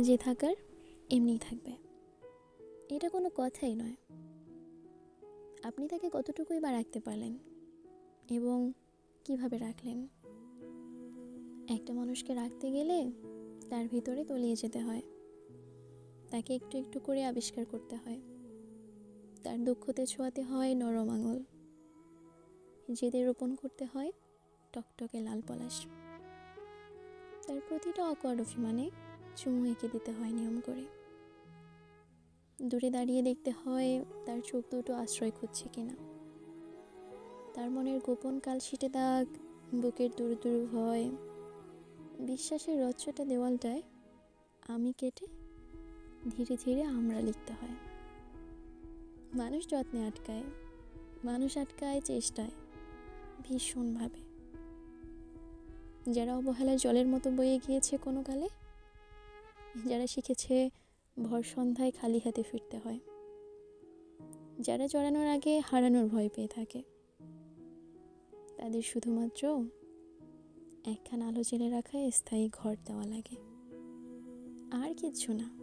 যে থাকার এমনিই থাকবে। এটা কোনো কথাই নয়। আপনি তাকে কতটুকুই বা রাখতে পারলেন এবং কীভাবে রাখলেন? একটা মানুষকে রাখতে গেলে তার ভিতরে তলিয়ে যেতে হয়। তাকে একটু একটু করে আবিষ্কার করতে হয়। তার দুঃখতে ছোঁয়াতে হয় নরম আঙুল। জেদে রোপণ করতে হয় টকটকে লাল পলাশ। তার প্রতিটা অকওয়ার্ড অভিমানে চুমু এঁকে দিতে হয় নিয়ম করে। দূরে দাঁড়িয়ে দেখতে হয় তার চোখ দুটো আশ্রয় খুঁজছে কিনা। তার মনের গোপন কাল কালশিটে দাগ, বুকের দূর দূর ভয়, বিশ্বাসের রচ্ছটা দেওয়ালটায় আমি কেটে ধীরে ধীরে আমরা লিখতে হয়। মানুষ যত্নে আটকায়, মানুষ আটকায় চেষ্টায়, ভীষণভাবে। যারা অবহেলায় জলের মতো বয়ে গিয়েছে কোনো কালে যারা শিখেছে ভর সন্ধ্যায় খালি হাতে ফিরতে হয়। যারা জড়ানোর আগে হারানোর ভয় পেয়ে থাকে। তাদের শুধুমাত্র একখান আলো জেলে রাখায় স্থায়ী ঘর দেওয়া লাগে। আর কিচ্ছু না।